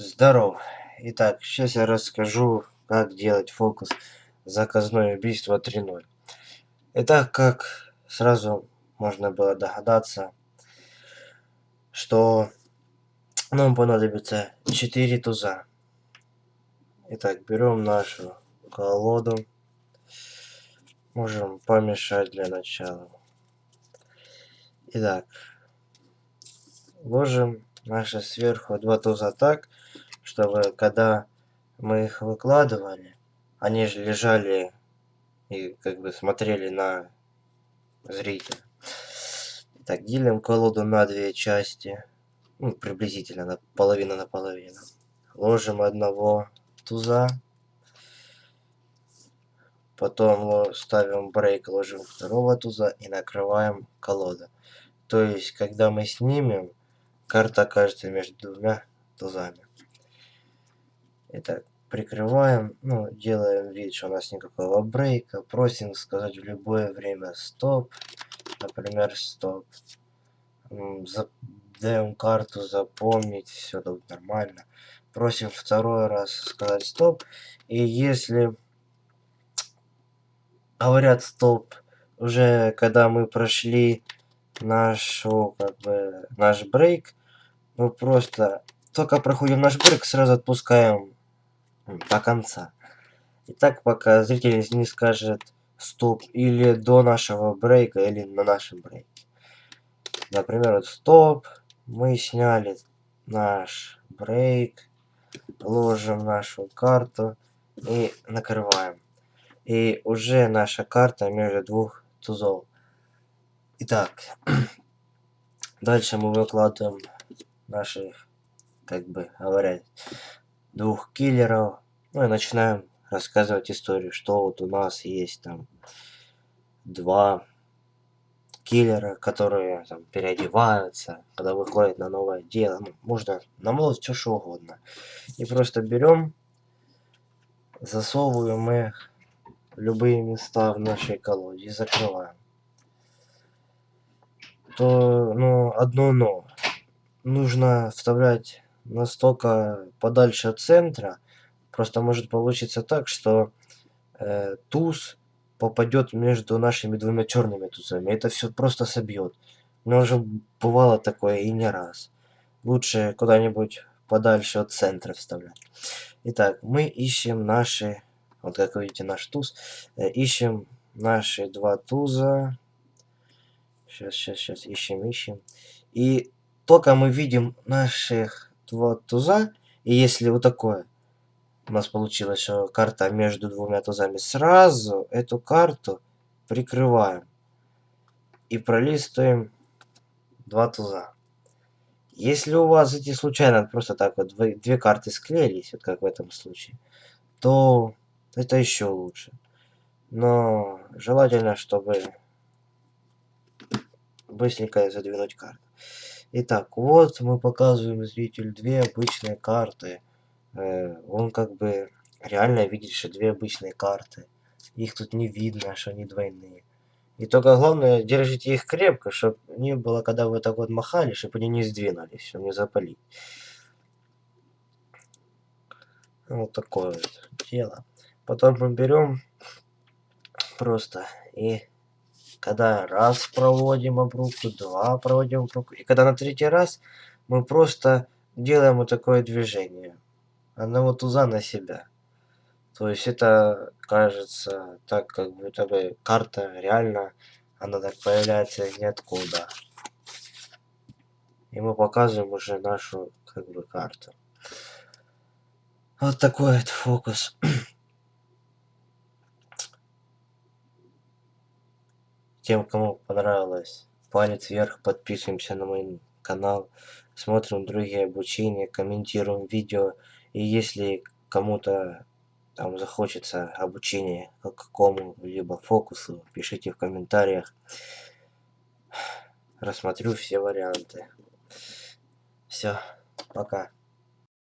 Здорово. Итак, сейчас я расскажу, как делать фокус «Заказное убийство 3.0». Итак, как сразу можно было догадаться, что нам понадобится 4 туза. Итак, берем нашу колоду. Можем помешать для начала. Итак, ложим наши сверху два туза так, чтобы когда мы их выкладывали, они же лежали и как бы смотрели на зрителя. Так, делим колоду на две части, ну, приблизительно на половину на половину. Ложим одного туза, потом ставим брейк, ложим второго туза и накрываем колоду. То есть, когда мы снимем, карта окажется между двумя тузами. Итак, прикрываем, ну, делаем вид, что у нас никакого брейка. Просим сказать в любое время стоп. Например, стоп. Даем карту запомнить, все тут нормально. Просим второй раз сказать стоп. И если говорят стоп, уже когда мы прошли нашу, как бы, наш брейк, мы просто только проходим наш брейк, сразу отпускаем до конца. И так пока зритель не скажет стоп или до нашего брейка, или на нашем брейке. Например, вот стоп, мы сняли наш брейк, ложим нашу карту и накрываем. И уже наша карта между двух тузов. Итак, дальше мы выкладываем наших, как бы говоря, двух киллеров. Ну и начинаем рассказывать историю, что вот у нас есть там два киллера, которые там переодеваются, когда выходят на новое дело. Ну, можно намолоть все что угодно. И просто берем, засовываем их в любые места в нашей колоде и закрываем то ну одно но нужно вставлять настолько подальше от центра. Просто может получиться так что э, туз попадет между нашими двумя черными тузами. Это все просто собьет но уже бывало такое и не раз. Лучше куда-нибудь подальше от центра вставлять. Итак мы ищем наши вот как вы видите наш туз. Э, ищем наши два туза. Сейчас, сейчас, сейчас, ищем, ищем. И только мы видим наших два туза, и если вот такое у нас получилось, что карта между двумя тузами, сразу эту карту прикрываем и пролистываем два туза. Если у вас эти случайно просто так вот две карты склеились, вот как в этом случае, то это еще лучше. Но желательно, чтобы быстренько задвинуть карту. Итак, вот мы показываем зрителю две обычные карты. Э, он как бы реально видит, что две обычные карты. Их тут не видно, что они двойные. И только главное, держите их крепко, чтобы не было, когда вы так вот махали, чтобы они не сдвинулись, чтобы не запалить. Вот такое вот дело. Потом мы берем просто и когда раз проводим обрубку, два проводим обрубку. И когда на третий раз мы просто делаем вот такое движение. Одного туза на себя. То есть это кажется так, как будто бы карта реально, она так появляется ниоткуда. И мы показываем уже нашу как бы карту. Вот такой вот фокус. Тем, кому понравилось, палец вверх, подписываемся на мой канал, смотрим другие обучения, комментируем видео. И если кому-то там захочется обучение какому-либо фокусу, пишите в комментариях. Рассмотрю все варианты. Все, пока.